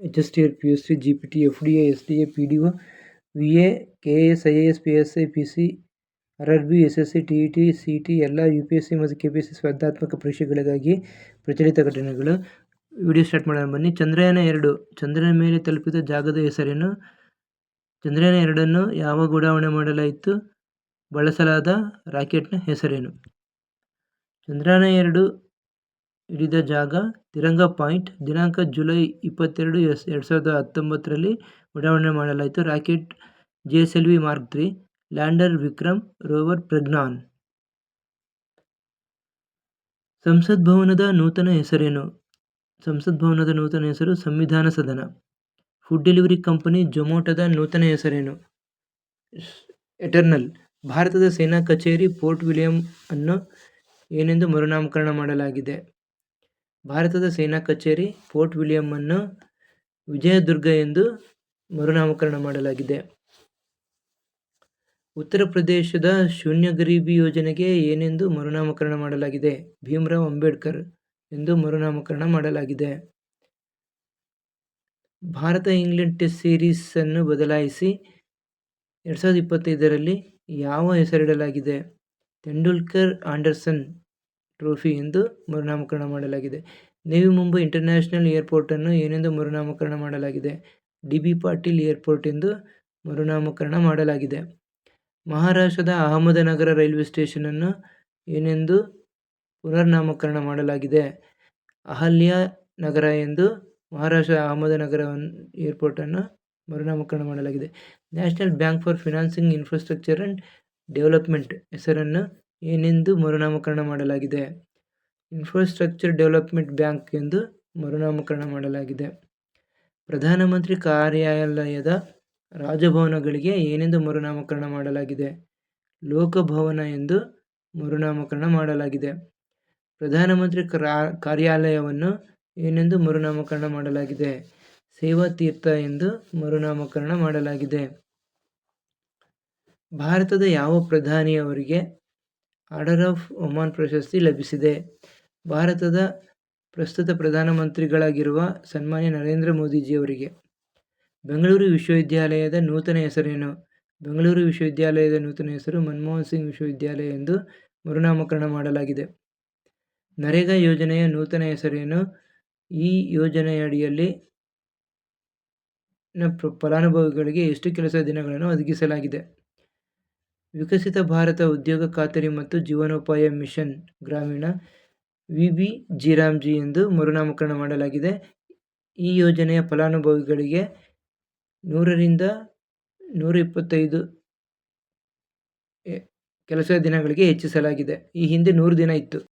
H S T R P S C G P T F D A S D A P D O V A K A S I A S P S I P C R R B S S C T E T C T ಎಲ್ಲ U P S C ಮತ್ತು K P S C ಸ್ಪರ್ಧಾತ್ಮಕ ಪರೀಕ್ಷೆಗಳಿಗಾಗಿ ಪ್ರಚಲಿತ ಘಟನೆಗಳು. Video start ಮಾಡೋಣ, ಬನ್ನಿ. ಚಂದ್ರಯಾನ ಎರಡು. ಚಂದ್ರನ ಮೇಲೆ ತಲುಪಿದ ಜಾಗದ ಹೆಸರೇನು? ಚಂದ್ರಯಾನ ಎರಡನ್ನು ಯಾವಾಗ ಉಡಾವಣೆ ಮಾಡಲಾಯಿತು? ಬಳಸಲಾದ ರಾಕೆಟ್ನ ಹೆಸರೇನು? ಚಂದ್ರಯಾನ ಎರಡು ಹಿಡಿದ ಜಾಗ ತಿರಂಗ ಪಾಯಿಂಟ್. ದಿನಾಂಕ ಜುಲೈ ಇಪ್ಪತ್ತೆರಡು, ಎಸ್ ಎರಡು ಸಾವಿರದ ಹತ್ತೊಂಬತ್ತರಲ್ಲಿ ಉಡಾವಣೆ ಮಾಡಲಾಯಿತು. Rocket G S L V mark three, lander Vikram, rover Pragyan. ಸಂಸತ್ ಭವನದ ನೂತನ ಹೆಸರೇನು? ಸಂಸತ್ ಭವನದ ನೂತನ ಹೆಸರು ಸಂವಿಧಾನ ಸದನ. ಫುಡ್ ಡೆಲಿವರಿ ಕಂಪನಿ ಜೊಮೊಟೊದ ನೂತನ ಹೆಸರೇನು? ಎಟರ್ನಲ್. ಭಾರತದ ಸೇನಾ ಕಚೇರಿ ಪೋರ್ಟ್ ವಿಲಿಯಂ ಅನ್ನು ಏನೆಂದು ಮರುನಾಮಕರಣ ಮಾಡಲಾಗಿದೆ? ಭಾರತದ ಸೇನಾ ಕಚೇರಿ ಫೋರ್ಟ್ ವಿಲಿಯಂ ಅನ್ನು ವಿಜಯದುರ್ಗ ಎಂದು ಮರುನಾಮಕರಣ ಮಾಡಲಾಗಿದೆ. ಉತ್ತರ ಪ್ರದೇಶದ ಶೂನ್ಯ ಗರೀಬಿ ಯೋಜನೆಗೆ ಏನೆಂದು ಮರುನಾಮಕರಣ ಮಾಡಲಾಗಿದೆ. ಭೀಮರಾವ್ ಅಂಬೇಡ್ಕರ್ ಎಂದು ಮರುನಾಮಕರಣ ಮಾಡಲಾಗಿದೆ. ಭಾರತ ಇಂಗ್ಲೆಂಡ್ ಟೆಸ್ಟ್ ಸೀರೀಸನ್ನು ಬದಲಾಯಿಸಿ ಎರಡು ಸಾವಿರದ ಇಪ್ಪತ್ತೈದರಲ್ಲಿ ಯಾವ ಹೆಸರಿಡಲಾಗಿದೆ? ತೆಂಡೂಲ್ಕರ್ ಆಂಡರ್ಸನ್ ಟ್ರೋಫಿ ಎಂದು ಮರುನಾಮಕರಣ ಮಾಡಲಾಗಿದೆ. ನವಿ ಮುಂಬೈ ಇಂಟರ್ನ್ಯಾಷನಲ್ ಏರ್ಪೋರ್ಟನ್ನು ಏನೆಂದು ಮರುನಾಮಕರಣ ಮಾಡಲಾಗಿದೆ? ಡಿ ಬಿ ಪಾಟೀಲ್ ಏರ್ಪೋರ್ಟ್ ಎಂದು ಮರುನಾಮಕರಣ ಮಾಡಲಾಗಿದೆ. ಮಹಾರಾಷ್ಟ್ರದ ಅಹಮದನಗರ ರೈಲ್ವೆ ಸ್ಟೇಷನನ್ನು ಏನೆಂದು ಪುನರ್ನಾಮಕರಣ ಮಾಡಲಾಗಿದೆ? ಅಹಲ್ಯ ನಗರ ಎಂದು ಮಹಾರಾಷ್ಟ್ರ ಅಹಮದನಗರ ಏರ್ಪೋರ್ಟನ್ನು ಮರುನಾಮಕರಣ ಮಾಡಲಾಗಿದೆ. National bank for financing infrastructure and development ಹೆಸರನ್ನು ಏನೆಂದು ಮರುನಾಮಕರಣ ಮಾಡಲಾಗಿದೆ. ಇನ್ಫ್ರಾಸ್ಟ್ರಕ್ಚರ್ ಡೆವಲಪ್ಮೆಂಟ್ ಬ್ಯಾಂಕ್ ಎಂದು ಮರುನಾಮಕರಣ ಮಾಡಲಾಗಿದೆ. ಪ್ರಧಾನಮಂತ್ರಿ ಕಾರ್ಯಾಲಯದ ರಾಜಭವನಗಳಿಗೆ ಏನೆಂದು ಮರುನಾಮಕರಣ ಮಾಡಲಾಗಿದೆ. ಲೋಕಭವನ ಎಂದು ಮರುನಾಮಕರಣ ಮಾಡಲಾಗಿದೆ. ಪ್ರಧಾನಮಂತ್ರಿ ಕಾರ್ಯಾಲಯವನ್ನು ಏನೆಂದು ಮರುನಾಮಕರಣ ಮಾಡಲಾಗಿದೆ. ಸೇವಾ ತೀರ್ಥ ಎಂದು ಮರುನಾಮಕರಣ ಮಾಡಲಾಗಿದೆ. ಭಾರತದ ಯಾವ ಪ್ರಧಾನಿಯವರಿಗೆ ಆರ್ಡರ್ ಆಫ್ ಒಮಾನ್ ಪ್ರಶಸ್ತಿ ಲಭಿಸಿದೆ. ಭಾರತದ ಪ್ರಸ್ತುತ ಪ್ರಧಾನಮಂತ್ರಿಗಳಾಗಿರುವ ಸನ್ಮಾನ್ಯ ನರೇಂದ್ರ ಮೋದಿಜಿಯವರಿಗೆ. ಬೆಂಗಳೂರು ವಿಶ್ವವಿದ್ಯಾಲಯದ ನೂತನ ಹೆಸರೇನು? ಬೆಂಗಳೂರು ವಿಶ್ವವಿದ್ಯಾಲಯದ ನೂತನ ಹೆಸರು ಮನಮೋಹನ್ ಸಿಂಗ್ ವಿಶ್ವವಿದ್ಯಾಲಯ ಎಂದು ಮರುನಾಮಕರಣ ಮಾಡಲಾಗಿದೆ. ನರೇಗಾ ಯೋಜನೆಯ ನೂತನ ಹೆಸರೇನು? ಈ ಯೋಜನೆಯಡಿಯಲ್ಲಿ ಫಲಾನುಭವಿಗಳಿಗೆ ಎಷ್ಟು ಕೆಲಸ ದಿನಗಳನ್ನು ಒದಗಿಸಲಾಗಿದೆ? ವಿಕಸಿತ ಭಾರತ ಉದ್ಯೋಗ ಖಾತರಿ ಮತ್ತು ಜೀವನೋಪಾಯ ಮಿಷನ್ ಗ್ರಾಮೀಣ ವಿ ಬಿ ಜಿರಾಮ್ಜಿ ಎಂದು ಮರುನಾಮಕರಣ ಮಾಡಲಾಗಿದೆ. ಈ ಯೋಜನೆಯ ಫಲಾನುಭವಿಗಳಿಗೆ ನೂರರಿಂದ ನೂರ ಇಪ್ಪತ್ತೈದು ಕೆಲಸ ದಿನಗಳಿಗೆ ಹೆಚ್ಚಿಸಲಾಗಿದೆ. ಈ ಹಿಂದೆ ನೂರು ದಿನ ಇತ್ತು.